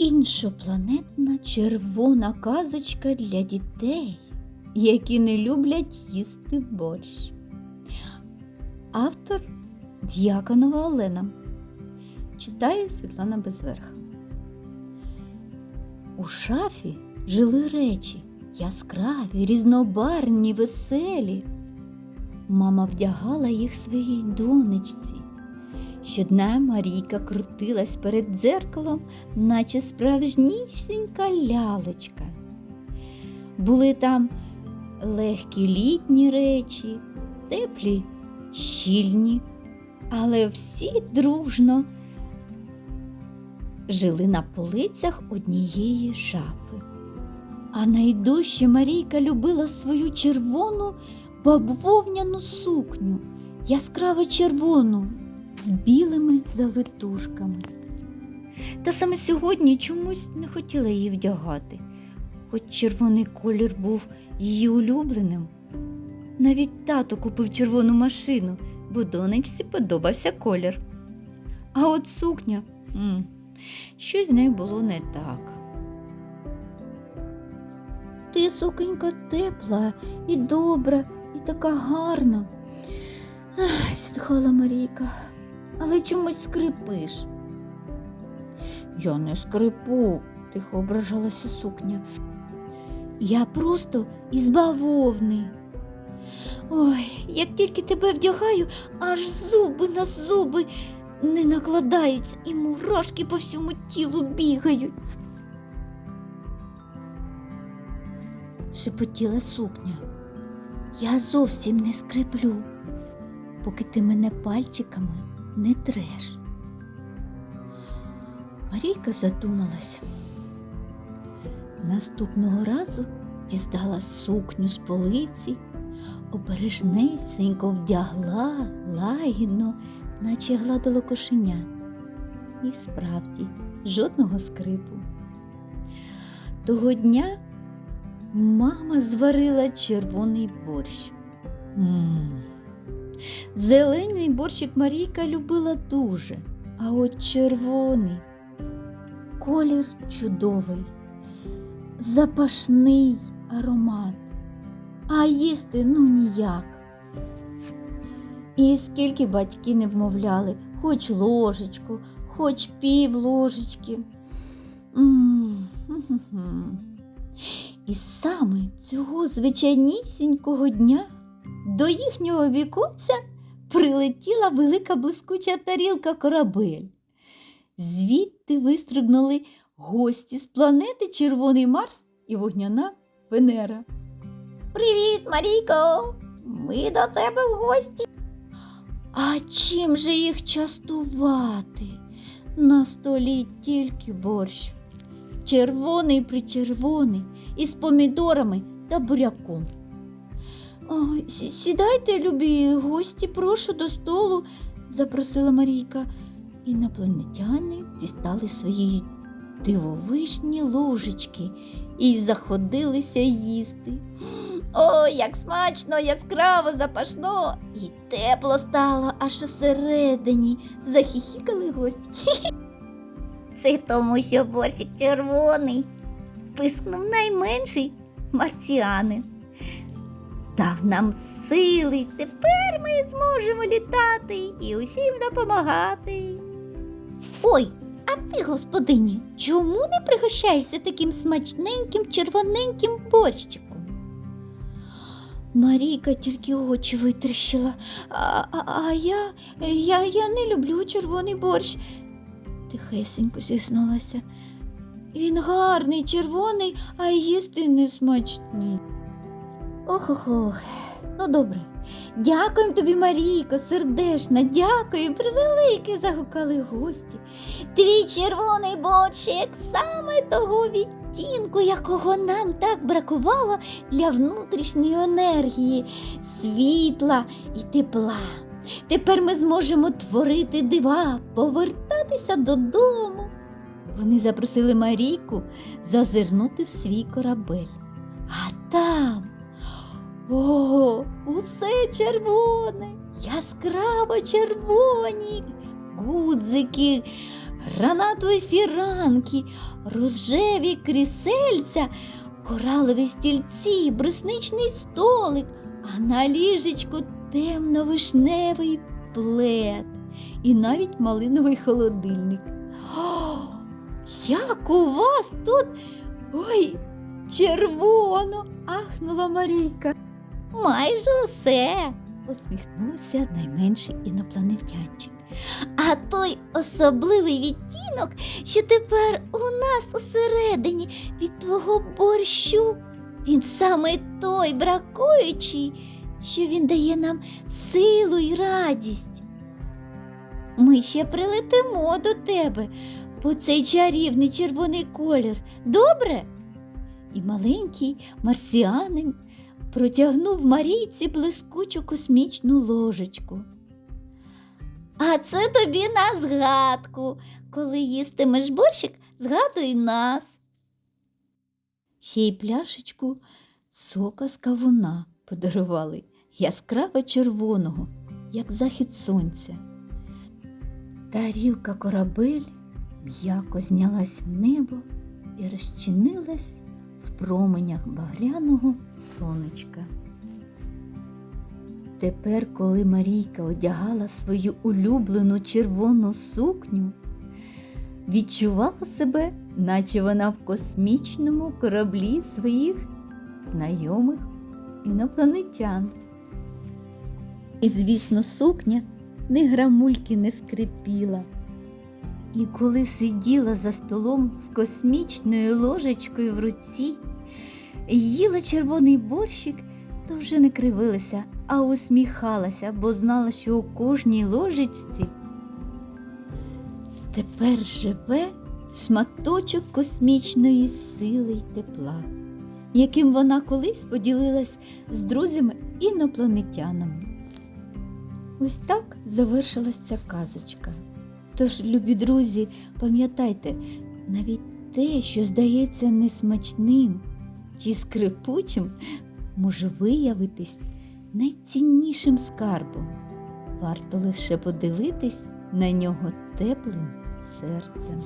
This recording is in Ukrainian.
Іншопланетна червона казочка для дітей, які не люблять їсти борщ. Автор Д'яконова Олена. Читає Світлана Безверха. У шафі жили речі яскраві, різнобарвні, веселі. Мама вдягала їх своїй донечці. Щодня Марійка крутилась перед дзеркалом, наче справжнісінька лялечка. Були там легкі літні речі, теплі, щільні, але всі дружно жили на полицях однієї шафи. А найдужче Марійка любила свою червону бавовняну сукню, яскраво червону, з білими завитушками. Та саме сьогодні чомусь не хотіла її вдягати, хоч червоний колір був її улюбленим. Навіть тато купив червону машину, бо донечці подобався колір. А от сукня м, щось з нею було не так. Ти, суконька, тепла і добра, і така гарна. Ах, зітхала Марійка, але чомусь скрипиш. Я не скрипу, тихо ображалася сукня. Я просто із бавовни. Ой, як тільки тебе вдягаю, аж зуби на зуби не накладаються і мурашки по всьому тілу бігають. Шепотіла сукня. Я зовсім не скриплю, поки ти мене пальчиками не треш. Марійка задумалась. Наступного разу дістала сукню з полиці, обережнесенько вдягла лагідно, наче гладило кошеня. І справді жодного скрипу. Того дня мама зварила червоний борщ. м Зелений борщик Марійка любила дуже, а от червоний колір чудовий, запашний аромат, а їсти ну ніяк. І скільки батьки не вмовляли, хоч ложечку, хоч пів ложечки. І саме цього звичайнісінького дня до їхнього віконця прилетіла велика блискуча тарілка корабель. Звідти вистрибнули гості з планети Червоний Марс і вогняна Венера. Привіт, Марійко! Ми до тебе в гості. А чим же їх частувати? На столі тільки борщ. Червоний причервоний, із помідорами та буряком. Сідайте, любі гості, прошу до столу, запросила Марійка. Інопланетяни дістали свої дивовижні ложечки і заходилися їсти. Ой, як смачно, яскраво, запашно, і тепло стало аж усередині. Захіхікали гості. Це тому, що борщик червоний, пискнув найменший марсіанин. Дав нам сили, тепер ми зможемо літати і усім допомагати. Ой, а ти, господині, чому не пригощаєшся таким смачненьким червоненьким борщиком? Марійка тільки очі витріщила, а, а, а я, я, я не люблю червоний борщ, тихесенько зізналася. Він гарний, червоний, а їсти не смачний. Ох-ох-ох, ну добре. Дякуємо тобі, Марійко, сердешна, дякую, превелике, загукали гості. Твій червоний борщик саме того відтінку, якого нам так бракувало для внутрішньої енергії, світла і тепла. Тепер ми зможемо творити дива, повертатися додому. Вони запросили Марійку зазирнути в свій корабель. А там о, усе червоне, яскраво червоні гудзики, гранатові фіранки, рожеві крісельця, коралові стільці, брусничний столик, а на ліжечку темно-вишневий плед і навіть малиновий холодильник. О, як у вас тут ой, червоно, ахнула Марійка. Майже усе, усміхнувся найменший інопланетянчик. А той особливий відтінок, що тепер у нас усередині від твого борщу, він саме той бракуючий, що він дає нам силу й радість. Ми ще прилетимо до тебе по цей чарівний червоний колір. Добре? І маленький марсіанин протягнув Марійці блискучу космічну ложечку. А це тобі на згадку. Коли їстимеш борщик, згадуй нас. Ще й пляшечку сока з кавуна подарували яскраво червоного, як захід сонця. Тарілка корабель м'яко знялась в небо і розчинилась променях багряного сонечка. Тепер, коли Марійка одягала свою улюблену червону сукню, відчувала себе, наче вона в космічному кораблі своїх знайомих інопланетян. І, звісно, сукня ні грамульки не скрипіла. І коли сиділа за столом з космічною ложечкою в руці, їла червоний борщик, то вже не кривилася, а усміхалася, бо знала, що у кожній ложечці тепер живе шматочок космічної сили й тепла, яким вона колись поділилась з друзями інопланетянами. Ось так завершилась ця казочка. Тож, любі друзі, пам'ятайте, навіть те, що здається несмачним чи скрипучим, може виявитись найціннішим скарбом. Варто лише подивитись на нього теплим серцем.